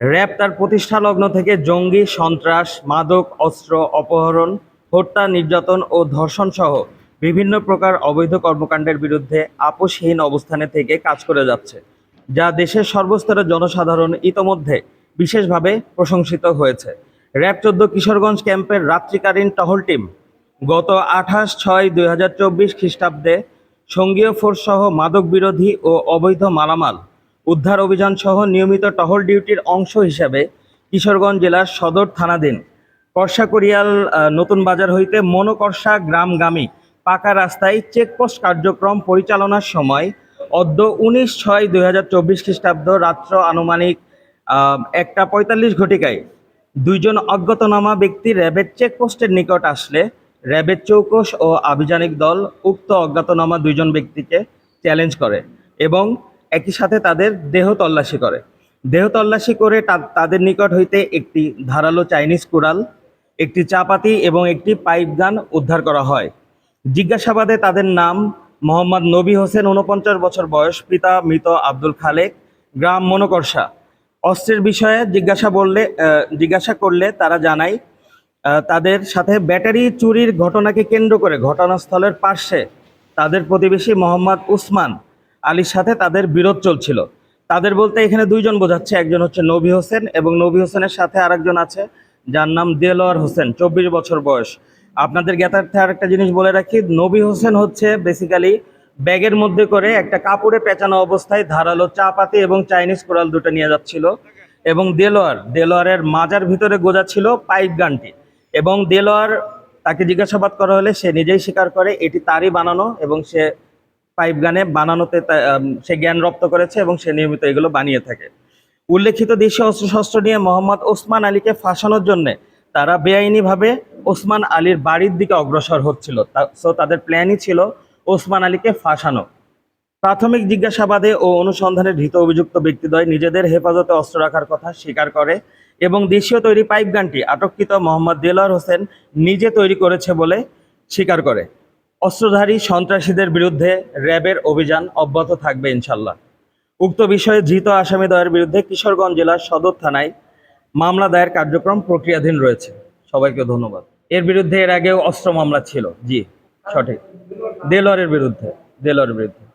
RAB তার প্রতিষ্ঠা লগ্ন থেকে জঙ্গি, সন্ত্রাস, মাদক, অস্ত্র, অপহরণ, হত্যা, নির্যাতন ও ধর্ষণ সহ বিভিন্ন প্রকার অবৈধ কর্মকাণ্ডের বিরুদ্ধে আপোষহীন অবস্থানে থেকে কাজ করে যাচ্ছে, যা দেশের সর্বস্তরের জনসাধারণ ইতোমধ্যে বিশেষভাবে প্রশংসিত হয়েছে। র্যাব চোদ্দ কিশোরগঞ্জ ক্যাম্পের রাত্রিকালীন টহল টিম গত আঠাশ ছয় দুই হাজার চব্বিশ খ্রিস্টাব্দে সঙ্গীয় ফোর্স সহ মাদক বিরোধী ও অবৈধ মালামাল উদ্ধার অভিযান সহ নিয়মিত টহল ডিউটির অংশ হিসেবে কিশোরগঞ্জ জেলার সদর থানাধীন কর্ষাকড়িয়াল আহ, নতুন বাজার হইতে মনোকর্ষা গ্রামগামী পাকা রাস্তায় চেকপোস্ট কার্যক্রম পরিচালনার সময় অদ্য উনিশ ছয় দুই হাজার চব্বিশ খ্রিস্টাব্দ রাত্র আনুমানিক একটা পঁয়তাল্লিশ ঘটিকায় দুইজন অজ্ঞাতনামা ব্যক্তি র্যাবের চেকপোস্টের নিকট আসলে র্যাবের চৌকস ও আভিযানিক দল উক্ত অজ্ঞাতনামা দুইজন ব্যক্তিকে চ্যালেঞ্জ করে এবং একই সাথে তাদের দেহ তল্লাশি করে। দেহ তল্লাশি করে তাদের নিকট হইতে একটি ধারালো চাইনিজ কুড়াল, একটি চাপাতি এবং একটি পাইপ গান উদ্ধার করা হয়। জিজ্ঞাসাবাদে তাদের নাম মোহাম্মদ নবী হোসেন উনপঞ্চাশ বছর বয়স, পিতা মৃত আব্দুল খালেক, গ্রাম মনোকর্ষা। অস্ত্রের বিষয়ে জিজ্ঞাসা বললে জিজ্ঞাসা করলে তারা জানায় তাদের সাথে ব্যাটারি চুরির ঘটনাকে কেন্দ্র করে ঘটনাস্থলের পার্শ্বে তাদের প্রতিবেশী মোহাম্মদ উসমান আলীর সাথে তাদের বিরোধ চলছিল। তাদের বলতে এখানে দুইজন বোঝাচ্ছে, একজন হচ্ছে নবী হোসেন এবং নবী হোসেনের সাথে আরেকজন আছে যার নাম দেলোয়ার হোসেন, চব্বিশ বছর বয়স। আপনাদের জ্ঞাতার্থে আরেকটা জিনিস বলে রাখি, নবী হোসেন হচ্ছে বেসিক্যালি ব্যাগের মধ্যে করে একটা কাপড়ে পেঁচানো অবস্থায় ধারালো চা পাতি এবং চাইনিজ কোরাল দুটো নিয়ে যাচ্ছিল। এবং দেলোয়ার, দেলোয়ারের মাজার ভিতরে গোজা ছিল পাইপ গানটি। এবং দেলোয়ার তাকে জিজ্ঞাসাবাদ করা হলে সে নিজেই স্বীকার করে, এটি তারই বানানো এবং সে পাইপ গানে বানানোতে সে জ্ঞান রপ্ত করেছে এবং সে নিয়মিত এগুলো বানিয়ে থাকে। উল্লেখিত দেশীয় অস্ত্রশস্ত্র নিয়ে মোহাম্মদ ওসমান আলীকে ফাঁসানোর জন্য তারা বেআইনিভাবে ওসমান আলীর বাড়ির দিকে অগ্রসর হচ্ছিল। সো তাদের প্ল্যানই ছিল ওসমান আলীকে ফাঁসানো। প্রাথমিক জিজ্ঞাসাবাদে ও অনুসন্ধানে ধৃত অভিযুক্ত ব্যক্তিদ্বয় নিজেদের হেফাজতে অস্ত্র রাখার কথা স্বীকার করে এবং দেশীয় তৈরি পাইপ গানটি আটককৃত মোহাম্মদ দেলোয়ার হোসেন নিজে তৈরি করেছে বলে স্বীকার করে। অস্ত্রধারী সন্ত্রাসীদের বিরুদ্ধে র্যাবের অভিযান অব্যাহত থাকবে ইনশাল্লাহ। উক্ত বিষয়ে ধৃত আসামি দয়ের বিরুদ্ধে কিশোরগঞ্জ জেলার সদর থানায় মামলা দায়ের কার্যক্রম প্রক্রিয়াধীন রয়েছে। সবাইকে ধন্যবাদ। এর বিরুদ্ধে এর আগেও অস্ত্র মামলা ছিল। জি, সঠিক। দেলোয়ারের বিরুদ্ধে দেলোয়ারের বিরুদ্ধে।